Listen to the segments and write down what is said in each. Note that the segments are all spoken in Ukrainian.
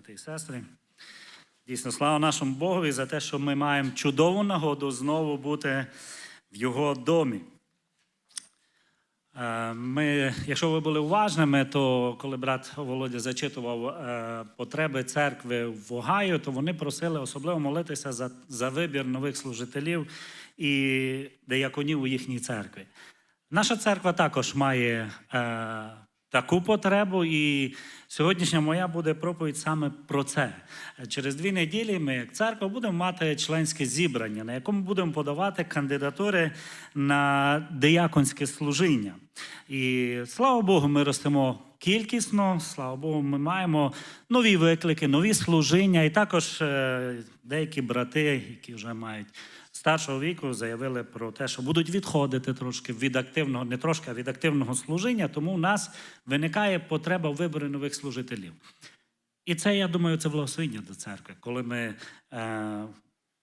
брати і сестри. Дійсно, слава нашому Богові за те, що ми маємо чудову нагоду знову бути в Його домі. Е, Ми, якщо ви були уважними, то коли брат Володя зачитував е, потреби церкви в Огайо, то вони просили особливо молитися за, за вибір нових служителів і деяконів у їхній церкві. Наша церква також має е, таку потребу, і сьогоднішня моя буде проповідь саме про це. Через дві неділі ми, як церква, будемо мати членське зібрання, на якому будемо подавати кандидатури на дияконське служіння. І слава Богу, ми ростемо кількісно, слава Богу, ми маємо нові виклики, нові служіння, і також е, деякі брати, які вже мають старшого віку заявили про те, що будуть відходити трошки від активного, не трошки, а від активного служіння, тому у нас виникає потреба в виборі нових служителів. І це, я думаю, це благословення до церкви, коли ми е,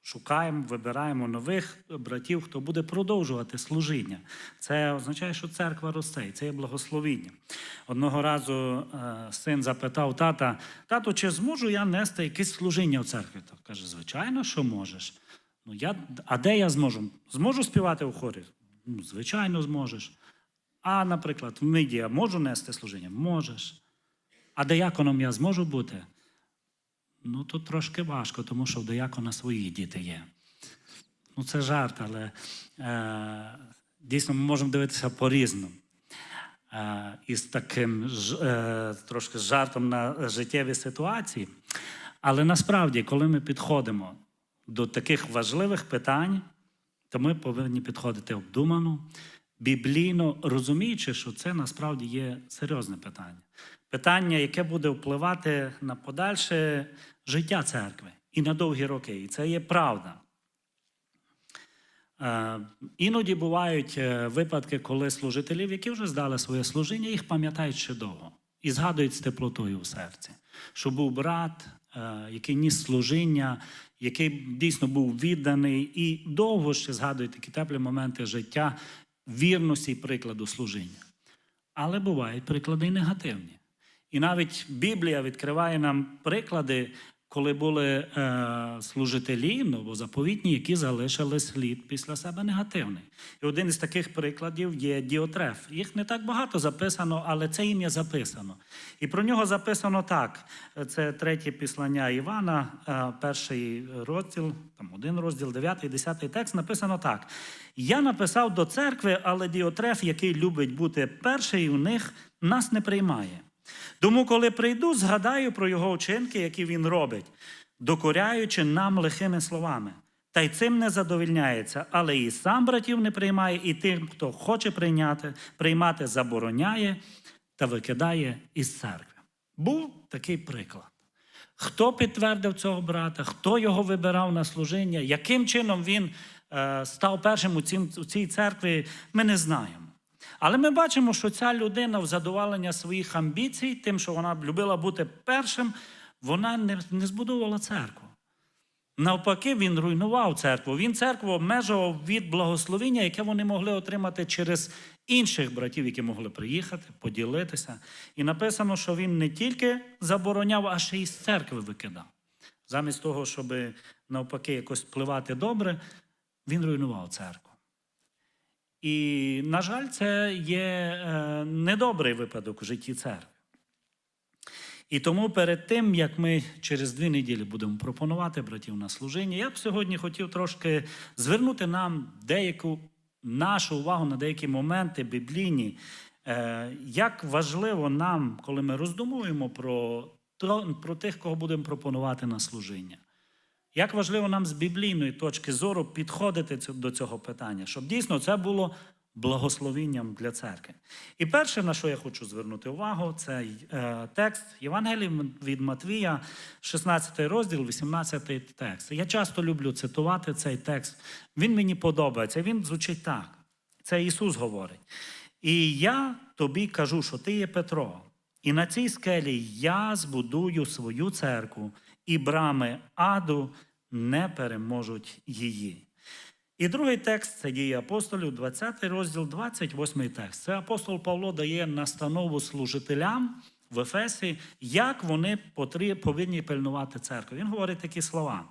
шукаємо, вибираємо нових братів, хто буде продовжувати служіння. Це означає, що церква росте, і це є благословіння. Одного разу е, син запитав тата: тату, чи зможу я нести якесь служіння в церкві? Та каже, звичайно, що можеш. Ну, я, а де я зможу? Зможу співати у хорі? Ну, звичайно, зможеш. А, наприклад, в медіа можу нести служіння? Можеш. А деяконом я зможу бути? Ну, тут трошки важко, тому що в деякона свої діти є. Ну, це жарт, але е, дійсно ми можемо дивитися по-різному. Е, із таким е, трошки жартом на життєві ситуації. Але насправді, коли ми підходимо до таких важливих питань, то ми повинні підходити обдумано, біблійно, розуміючи, що це насправді є серйозне питання. Питання, яке буде впливати на подальше життя церкви і на довгі роки. І це є правда. Е, Іноді бувають е, випадки, коли служителів, які вже здали своє служіння, їх пам'ятають ще довго і згадують з теплотою в серці, що був брат, е, який ніс служіння, який дійсно був відданий, і довго ще згадує такі теплі моменти життя, вірності і прикладу служіння. Але бувають приклади і негативні. І навіть Біблія відкриває нам приклади, коли були е, служителі новозаповітні, які залишили слід після себе негативний. І один із таких прикладів є Діотреф. Їх не так багато записано, але це ім'я записано. І про нього записано так: це третє післання Івана, е, перший розділ, там один розділ, дев'ятий, десятий текст написано так: Я написав до церкви, але Діотреф, який любить бути перший у них, нас не приймає. Тому, коли прийду, згадаю про його вчинки, які він робить, докоряючи нам лихими словами. Та й цим не задовільняється, але і сам братів не приймає, і тим, хто хоче прийняти, приймати, забороняє та викидає із церкви. Був такий приклад. Хто підтвердив цього брата, хто його вибирав на служіння, яким чином він е, став першим у, цій церкві, ми не знаємо. Але ми бачимо, що ця людина в задоволення своїх амбіцій, тим, що вона любила бути першим, вона не, не збудувала церкву. Навпаки, він руйнував церкву. Він церкву обмежував від благословення, яке вони могли отримати через інших братів, які могли приїхати, поділитися. І написано, що він не тільки забороняв, а ще й з церкви викидав. Замість того, щоб навпаки якось впливати добре, він руйнував церкву. І, на жаль, це є е, недобрий випадок у житті церкви. І тому перед тим, як ми через дві неділі будемо пропонувати братів на служіння, я б сьогодні хотів трошки звернути нам деяку нашу увагу на деякі моменти біблійні, е, як важливо нам, коли ми роздумуємо про, про тих, кого будемо пропонувати на служіння. Як важливо нам з біблійної точки зору підходити до цього питання, щоб дійсно це було благословінням для церкви. І перше, на що я хочу звернути увагу, це е, текст Євангелії від Матвія, 16 розділ, 18 текст. Я часто люблю цитувати цей текст. Він мені подобається. Він звучить так. Це Ісус говорить. І я тобі кажу, що ти є Петро, і на цій скелі я збудую свою церкву, і брами аду не переможуть її. І другий текст це дії апостолів, 20 розділ, 28 текст. Це апостол Павло дає настанову служителям, в Ефесі, як вони повинні пильнувати церкву. Він говорить такі слова: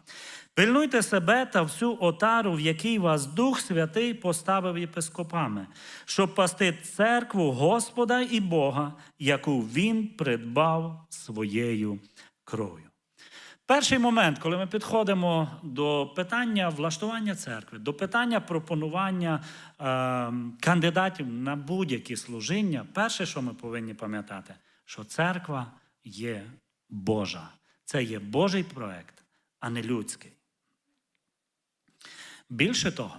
пильнуйте себе та всю отару, в якій вас Дух Святий поставив єпископами, щоб пасти церкву Господа і Бога, яку Він придбав своєю кров'ю. Перший момент, коли ми підходимо до питання влаштування церкви, до питання пропонування е, кандидатів на будь-які служіння, перше, що ми повинні пам'ятати, що церква є Божа. Це є Божий проект, а не людський. Більше того,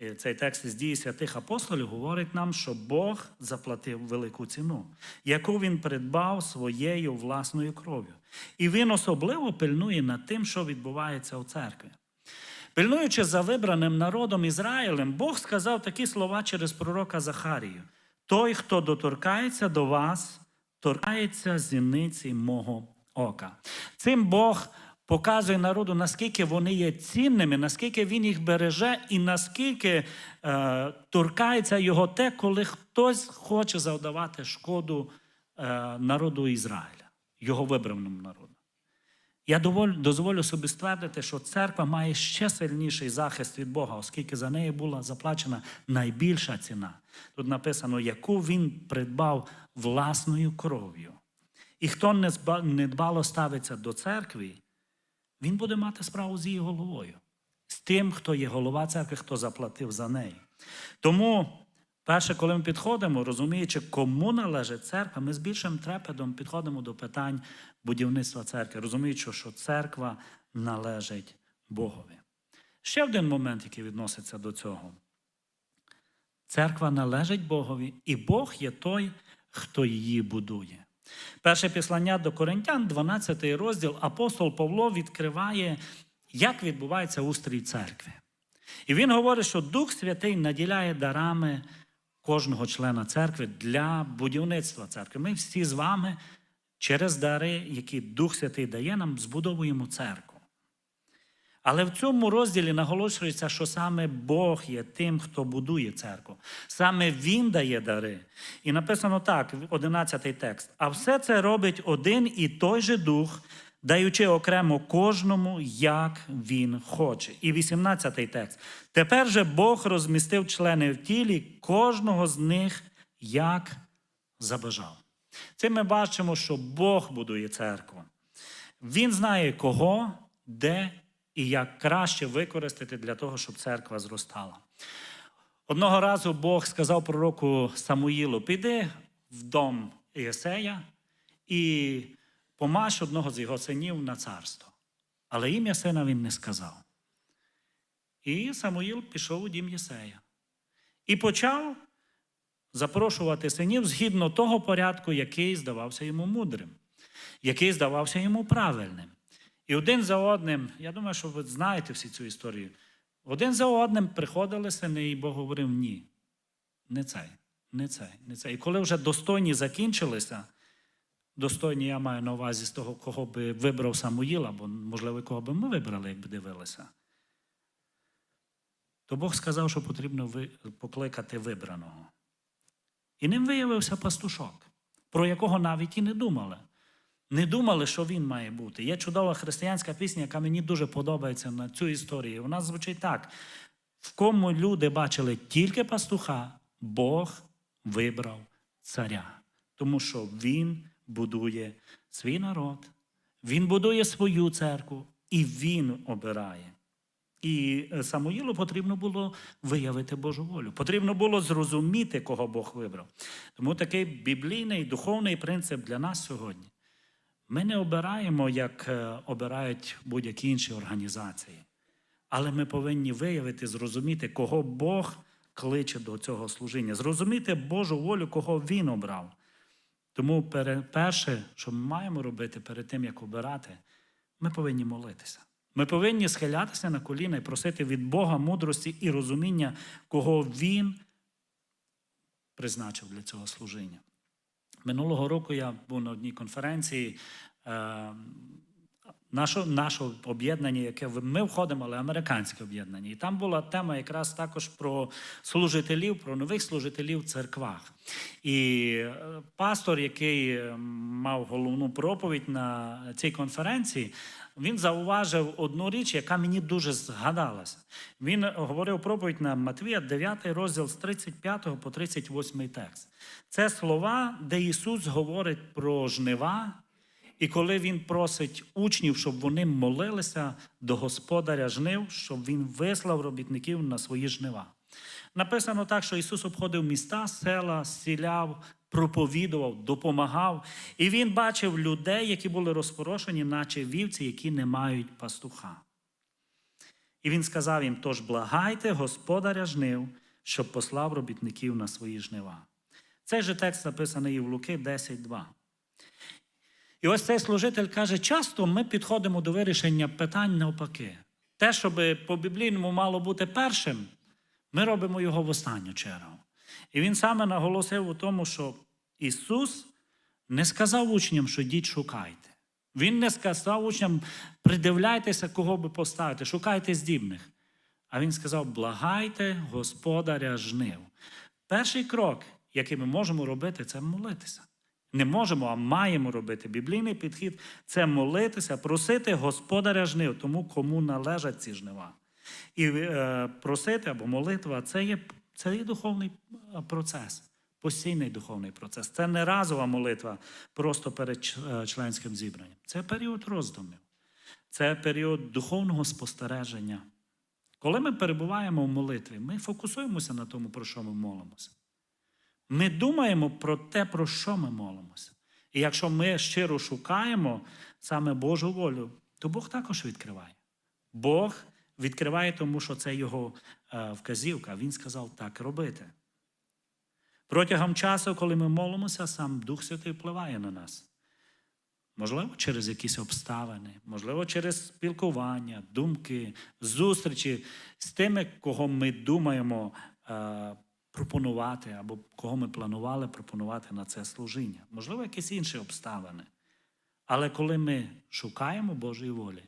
і цей текст із дії святих апостолів говорить нам, що Бог заплатив велику ціну, яку він придбав своєю власною кров'ю. І він особливо пильнує над тим, що відбувається у церкві. Пильнуючи за вибраним народом Ізраїлем, Бог сказав такі слова через пророка Захарію: Той, хто доторкається до вас, торкається зіниці мого ока. Цим Бог показує народу, наскільки вони є цінними, наскільки він їх береже, і наскільки е, торкається його те, коли хтось хоче завдавати шкоду е, народу Ізраїля, його вибраному народу. Я доволь, дозволю собі ствердити, що церква має ще сильніший захист від Бога, оскільки за неї була заплачена найбільша ціна. Тут написано, яку він придбав власною кров'ю. І хто недбало ставиться до церкви, він буде мати справу з її головою, з тим, хто є голова церкви, хто заплатив за неї. Тому, перше, коли ми підходимо, розуміючи, кому належить церква, ми з більшим трепетом підходимо до питань будівництва церкви, розуміючи, що церква належить Богові. Ще один момент, який відноситься до цього. Церква належить Богові, і Бог є той, хто її будує. Перше післання до Коринтян, 12 розділ, апостол Павло відкриває, як відбувається устрій церкви. І він говорить, що Дух Святий наділяє дарами кожного члена церкви для будівництва церкви. Ми всі з вами через дари, які Дух Святий дає нам, збудовуємо церкву. Але в цьому розділі наголошується, що саме Бог є тим, хто будує церкву. Саме Він дає дари. І написано так, 11 текст. А все це робить один і той же дух, даючи окремо кожному, як він хоче. І 18 текст. Тепер же Бог розмістив члени в тілі кожного з них, як забажав. Цим ми бачимо, що Бог будує церкву. Він знає кого, де і як краще використати для того, щоб церква зростала. Одного разу Бог сказав пророку Самуїлу: піди в дом Єсея і помаш одного з його синів на царство. Але ім'я сина він не сказав. І Самуїл пішов у дім Єсея і почав запрошувати синів згідно того порядку, який здавався йому мудрим, який здавався йому правильним. І один за одним, я думаю, що ви знаєте всі цю історію. Один за одним приходили сини, і Бог говорив: ні, не цей, не цей, не цей. І коли вже достойні закінчилися, достойні я маю на увазі з того, кого би вибрав Самуїл, або, можливо, кого би ми вибрали, якби дивилися, то Бог сказав, що потрібно покликати вибраного. І ним виявився пастушок, про якого навіть і не думали. Не думали, що він має бути. Є чудова християнська пісня, яка мені дуже подобається на цю історію. Вона звучить так: в кому люди бачили тільки пастуха, Бог вибрав царя. Тому що він будує свій народ, він будує свою церкву і він обирає. І е, Самуїлу потрібно було виявити Божу волю. Потрібно було зрозуміти, кого Бог вибрав. Тому такий біблійний духовний принцип для нас сьогодні. Ми не обираємо, як е, обирають будь-які інші організації. Але ми повинні виявити, зрозуміти, кого Бог кличе до цього служіння, зрозуміти Божу волю, кого Він обрав. Тому перше, що ми маємо робити перед тим, як обирати, ми повинні молитися. Ми повинні схилятися на коліна і просити від Бога мудрості і розуміння, кого Він призначив для цього служіння. Минулого року я був на одній конференції. Нашого наше об'єднання, яке ми входимо, але американське об'єднання. І там була тема якраз також про служителів, про нових служителів в церквах. І пастор, який мав головну проповідь на цій конференції, він зауважив одну річ, яка мені дуже згадалася. Він говорив проповідь на Матвія, 9 розділ з 35 по 38 текст. Це слова, де Ісус говорить про жнива. І коли він просить учнів, щоб вони молилися до господаря жнив, щоб він вислав робітників на свої жнива. Написано так, що Ісус обходив міста, села, зціляв, проповідував, допомагав. І він бачив людей, які були розпорошені, наче вівці, які не мають пастуха. І він сказав їм: тож благайте господаря жнив, щоб послав робітників на свої жнива. Цей же текст написаний і в Луки 10.2. І ось цей служитель каже: часто ми підходимо до вирішення питань навпаки. Те, щоб по біблійному мало бути першим, ми робимо його в останню чергу. І він саме наголосив у тому, що Ісус не сказав учням, що йдіть шукайте. Він не сказав учням, придивляйтеся, кого би поставити, шукайте здібних. А він сказав: благайте господаря жнив. Перший крок, який ми можемо робити, це молитися. Не можемо, а маємо робити. Біблійний підхід це молитися, просити господаря жнив, тому кому належать ці жнива. І е, просити або молитва це є, це є духовний е, процес, постійний духовний процес. Це не разова молитва просто перед е, членським зібранням. Це період роздумів, це період духовного спостереження. Коли ми перебуваємо в молитві, ми фокусуємося на тому, про що ми молимося. Ми думаємо про те, про що ми молимося. І якщо ми щиро шукаємо саме Божу волю, то Бог також відкриває. Бог відкриває, тому що це його е, вказівка. Він сказав так робити. Протягом часу, коли ми молимося, сам Дух Святий впливає на нас. Можливо, через якісь обставини, можливо, через спілкування, думки, зустрічі з тими, кого ми думаємо е, пропонувати, або кого ми планували пропонувати на це служіння. Можливо, якісь інші обставини. Але коли ми шукаємо Божої волі,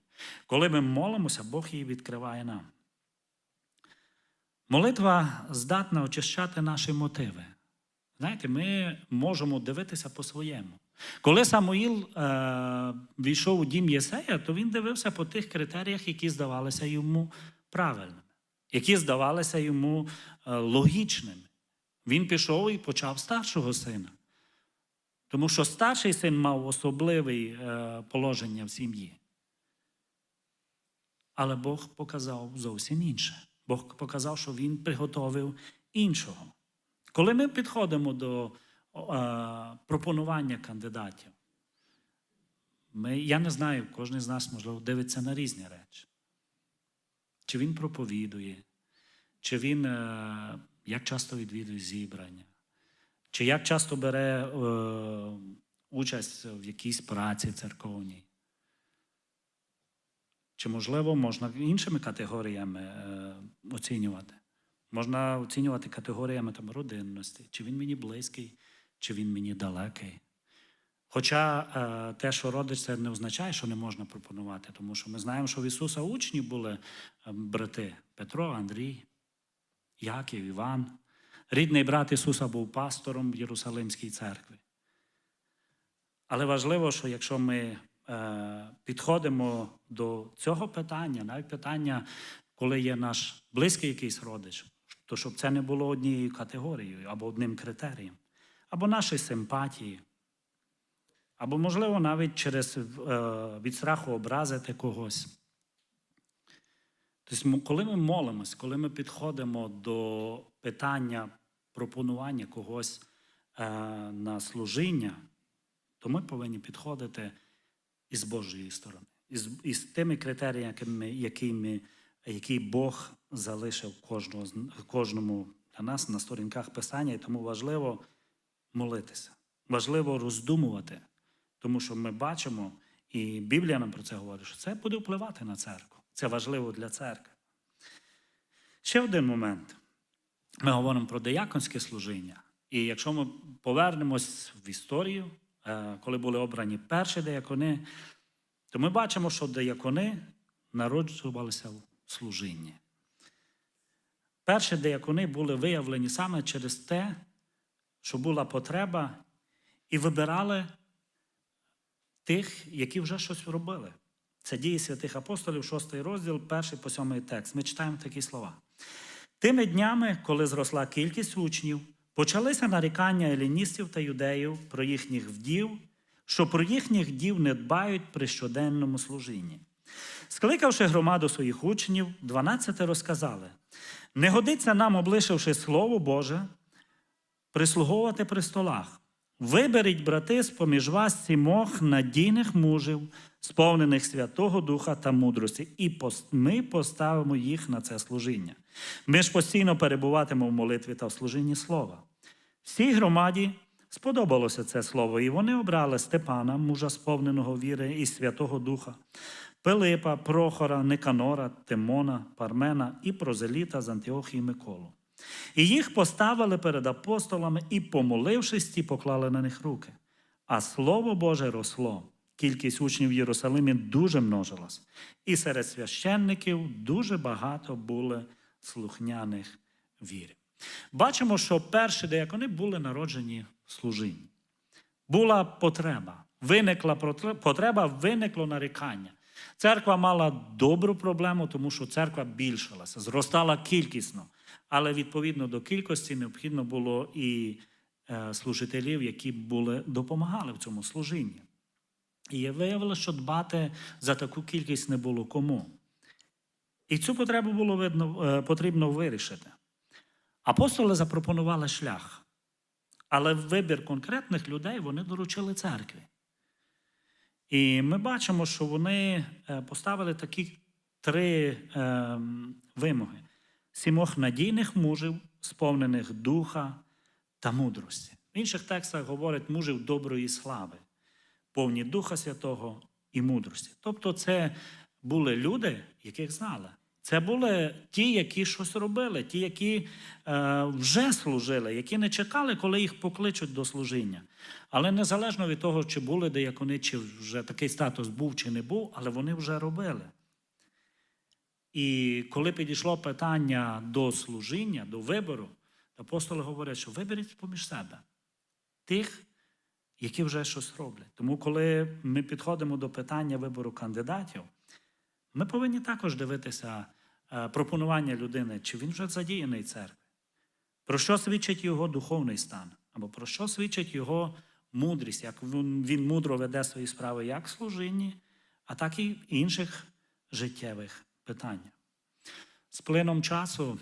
коли ми молимося, Бог її відкриває нам. Молитва здатна очищати наші мотиви. Знаєте, ми можемо дивитися по-своєму. Коли Самуїл е, війшов у дім Єсея, то він дивився по тих критеріях, які здавалися йому правильними, які здавалися йому е, логічними. Він пішов і почав старшого сина. Тому що старший син мав особливе положення в сім'ї. Але Бог показав зовсім інше. Бог показав, що Він приготовив іншого. Коли ми підходимо до е, пропонування кандидатів, ми, я не знаю, кожен з нас, можливо, дивиться на різні речі. Чи він проповідує, чи він е, як часто відвідує зібрання, чи як часто бере е, участь в якійсь праці церковній. Чи, можливо, можна іншими категоріями е, оцінювати? Можна оцінювати категоріями там, родинності, чи він мені близький, чи він мені далекий. Хоча е, те, що родич, це не означає, що не можна пропонувати, тому що ми знаємо, що в Ісуса учні були е, брати Петро, Андрій, Яків, Іван. Рідний брат Ісуса був пастором в Єрусалимській церкві. Але важливо, що якщо ми підходимо до цього питання, навіть питання, коли є наш близький якийсь родич, то щоб це не було однією категорією або одним критерієм, або наші симпатії, або, можливо, навіть через е, від страху образити когось. Тобто, коли ми молимось, коли ми підходимо до питання пропонування когось е, на служіння, то ми повинні підходити із Божої сторони, із, із тими критеріями, якими, які Бог залишив кожного, кожному для нас на сторінках Писання, і тому важливо молитися, важливо роздумувати, тому що ми бачимо, і Біблія нам про це говорить, що це буде впливати на церкву. Це важливо для церкви. Ще один момент. Ми говоримо про деяконське служіння. І якщо ми повернемось в історію, коли були обрані перші деякони, то ми бачимо, що деякони народжувалися в служінні. Перші деякони були виявлені саме через те, що була потреба, і вибирали тих, які вже щось робили. Це дії святих апостолів, 6 розділ, 1 по 7 текст. Ми читаємо такі слова. Тими днями, коли зросла кількість учнів, почалися нарікання еліністів та юдеїв про їхніх вдів, що про їхніх дів не дбають при щоденному служінні. Скликавши громаду своїх учнів, 12 розказали: не годиться нам, облишивши Слово Боже, прислуговувати при столах. Виберіть, брати, з поміж вас сімох надійних мужів, сповнених Святого Духа та мудрості, і ми поставимо їх на це служіння. Ми ж постійно перебуватимемо в молитві та в служінні слова. Всій громаді сподобалося це слово, і вони обрали Степана, мужа сповненого віри і Святого Духа, Пилипа, Прохора, Никанора, Тимона, Пармена і Прозеліта з Антіохії Миколу. І їх поставили перед апостолами і, помолившись, ті поклали на них руки. А слово Боже росло. Кількість учнів в Єрусалимі дуже множилась. І серед священників дуже багато були слухняних вірів. Бачимо, що перші деякони були народжені в служінні. Була потреба. Виникла потреба, виникло нарікання. Церква мала добру проблему, тому що церква більшалася, зростала кількісно. Але відповідно до кількості необхідно було і е, служителів, які були, допомагали в цьому служінні. І виявилося, що дбати за таку кількість не було кому. І цю потребу було видно, е, потрібно вирішити. Апостоли запропонували шлях, але вибір конкретних людей вони доручили церкві. І ми бачимо, що вони е, поставили такі три е, вимоги: сімох надійних мужів, сповнених духа та мудрості. В інших текстах говорять мужів доброї слави, повні Духа Святого і мудрості. Тобто, це були люди, яких знали. Це були ті, які щось робили, ті, які е, вже служили, які не чекали, коли їх покличуть до служіння. Але незалежно від того, чи були деякони, чи вже такий статус був чи не був, але вони вже робили. І коли підійшло питання до служіння, до вибору, апостоли говорять, що виберіть поміж себе тих, які вже щось роблять. Тому, коли ми підходимо до питання вибору кандидатів, ми повинні також дивитися е, пропонування людини, чи він вже задіяний церкві, про що свідчить його духовний стан, або про що свідчить його мудрість, як він, мудро веде свої справи як в служінні, а так і в інших життєвих питаннях. З плином часу,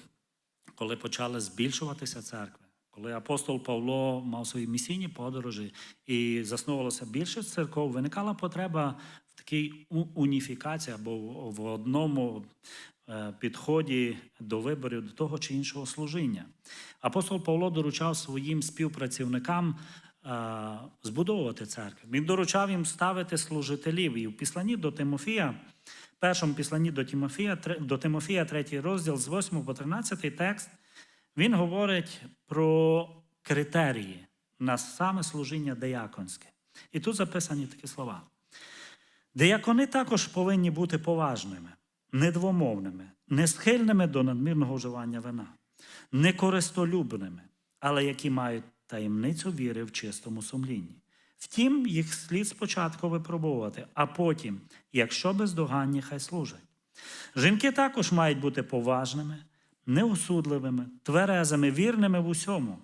коли почали збільшуватися церкви, коли апостол Павло мав свої місійні подорожі і засновувалося більше церков, виникала потреба в такій уніфікації або в- в одному е, підході до виборів до того чи іншого служіння. Апостол Павло доручав своїм співпрацівникам е, збудовувати церкву. Він доручав їм ставити служителів. І в післанні до Тимофія, першому післанні до Тимофія, до Тимофія, третій розділ з 8 по 13 текст, він говорить про критерії на саме служіння деяконське. І тут записані такі слова. Деякони також повинні бути поважними, недвомовними, не схильними до надмірного вживання вина, не користолюбними, але які мають таємницю віри в чистому сумлінні. Втім, їх слід спочатку випробувати, а потім, якщо бездоганні, хай служать. Жінки також мають бути поважними, неосудливими, тверезими, вірними в усьому.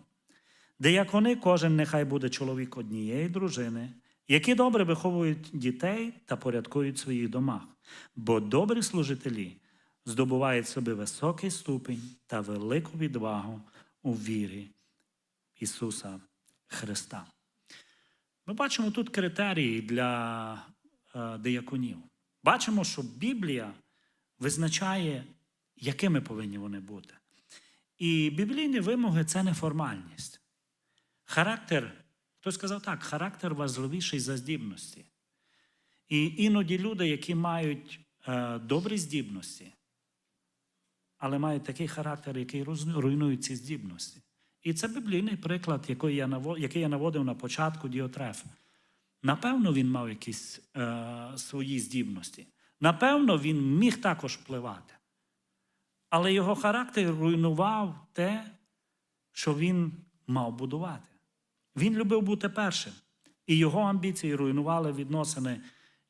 Деякони кожен нехай буде чоловік однієї дружини, які добре виховують дітей та порядкують своїх домах, бо добрі служителі здобувають собі високий ступінь та велику відвагу у вірі Ісуса Христа. Ми бачимо тут критерії для е, деяконів. Бачимо, що Біблія визначає, якими повинні вони бути. І біблійні вимоги це не формальність. Характер, хтось сказав так, характер важливіший за здібності. І іноді люди, які мають е, добрі здібності, але мають такий характер, який руйнує ці здібності. І це біблійний приклад, який я наво- який я наводив на початку Діотрефа. Напевно, він мав якісь е, свої здібності. Напевно, він міг також впливати. Але його характер руйнував те, що він мав будувати. Він любив бути першим. І його амбіції руйнували відносини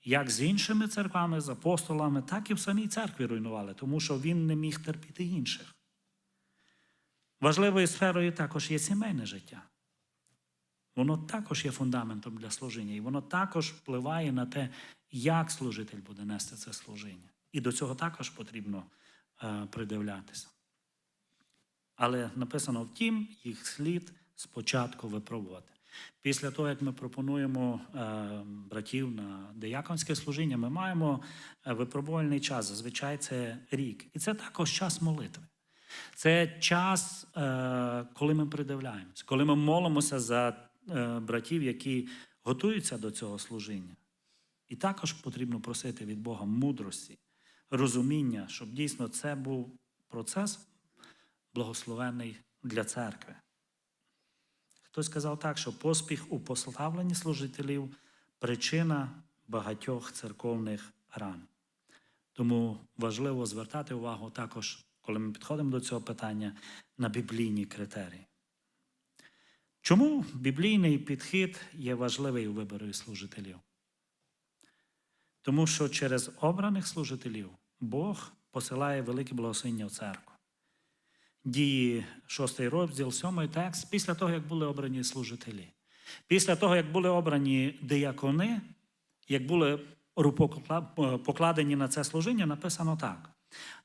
як з іншими церквами, з апостолами, так і в самій церкві руйнували, тому що він не міг терпіти інших. Важливою сферою також є сімейне життя. Воно також є фундаментом для служіння, і воно також впливає на те, як служитель буде нести це служіння. І до цього також потрібно придивлятися. Але написано втім, їх слід спочатку випробувати. Після того, як ми пропонуємо е, братів на деяконське служіння, ми маємо е, випробувальний час. Зазвичай це рік. І це також час молитви. Це час, е, коли ми придивляємося, коли ми молимося за е, братів, які готуються до цього служіння. І також потрібно просити від Бога мудрості, розуміння, щоб дійсно це був процес благословений для церкви. Хтось сказав так, що поспіх у поставленні служителів причина багатьох церковних ран. Тому важливо звертати увагу також, коли ми підходимо до цього питання, на біблійні критерії. Чому біблійний підхід є важливий у виборі служителів? Тому що через обраних служителів Бог посилає велике благословення в церкву. Дії 6 розділ, 7 текст, після того, як були обрані служителі. Після того, як були обрані диякони, як були покладені на це служіння, написано так.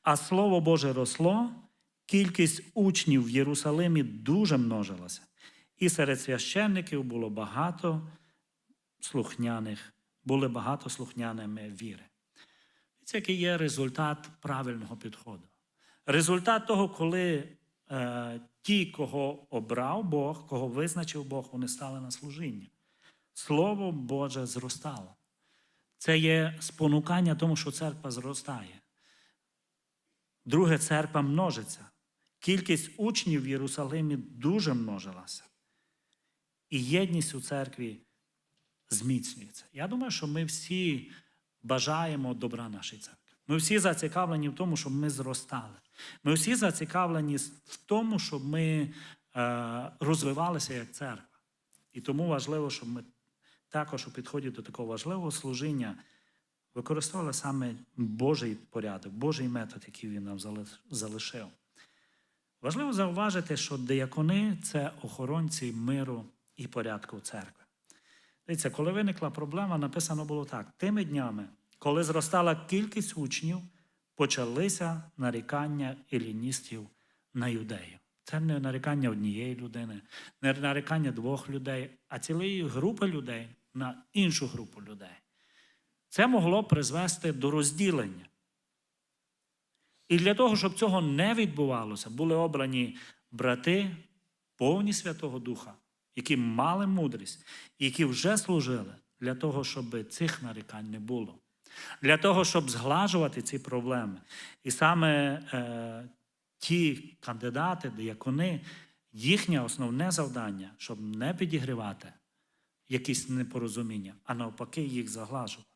А Слово Боже росло, кількість учнів в Єрусалимі дуже множилася, і серед священників було багато слухняних, були багато слухняними віри. Це який є результат правильного підходу. Результат того, коли е, ті, кого обрав Бог, кого визначив Бог, вони стали на служіння. Слово Боже зростало. Це є спонукання тому, що церква зростає. Друге, церква множиться. Кількість учнів в Єрусалимі дуже множилася. І єдність у церкві зміцнюється. Я думаю, що ми всі бажаємо добра нашій церкві. Ми всі зацікавлені в тому, щоб ми зростали. Ми всі зацікавлені в тому, щоб ми е, розвивалися як церква. І тому важливо, щоб ми також у підході до такого важливого служіння використовували саме Божий порядок, Божий метод, який він нам залишив. Важливо зауважити, що деякони це охоронці миру і порядку церкви. Дивіться, коли виникла проблема, написано було так: тими днями, коли зростала кількість учнів, почалися нарікання еліністів на юдеїв. Це не нарікання однієї людини, не нарікання двох людей, а цілої групи людей на іншу групу людей. Це могло призвести до розділення. І для того, щоб цього не відбувалося, були обрані брати, повні Святого Духа, які мали мудрість, які вже служили для того, щоб цих нарікань не було. Для того, щоб зглажувати ці проблеми. І саме е, ті кандидати, диякони, їхнє основне завдання, щоб не підігрівати якісь непорозуміння, а навпаки, їх заглажувати.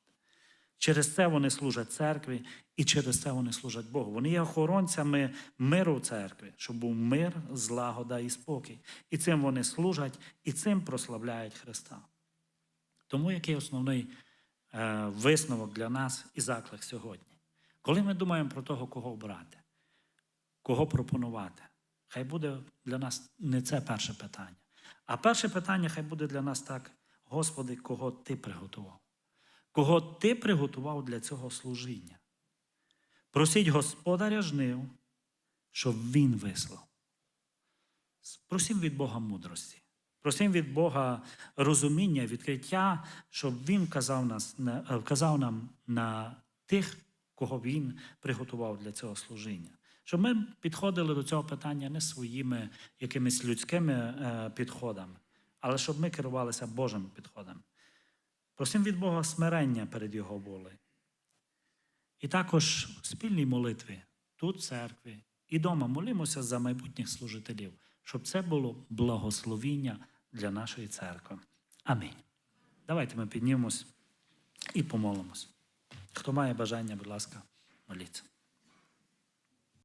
Через це вони служать церкві і через це вони служать Богу. Вони є охоронцями миру в церкві, щоб був мир, злагода і спокій. І цим вони служать, і цим прославляють Христа. Тому який основний е, висновок для нас і заклик сьогодні? Коли ми думаємо про того, кого обрати, кого пропонувати, хай буде для нас не це перше питання. А перше питання хай буде для нас так, Господи, кого Ти приготував кого ти приготував для цього служіння. Просіть Господаря жнив, щоб Він вислав. Просім від Бога мудрості. Просім від Бога розуміння, відкриття, щоб Він вказав, нас, вказав нам на тих, кого Він приготував для цього служіння. Щоб ми підходили до цього питання не своїми якимись людськими е, підходами, але щоб ми керувалися Божими підходами. Просимо від Бога смирення перед Його волею. І також спільні молитві тут, в церкві, і вдома молимося за майбутніх служителів, щоб це було благословіння для нашої церкви. Амінь. Давайте ми піднімемось і помолимось. Хто має бажання, будь ласка, моліться.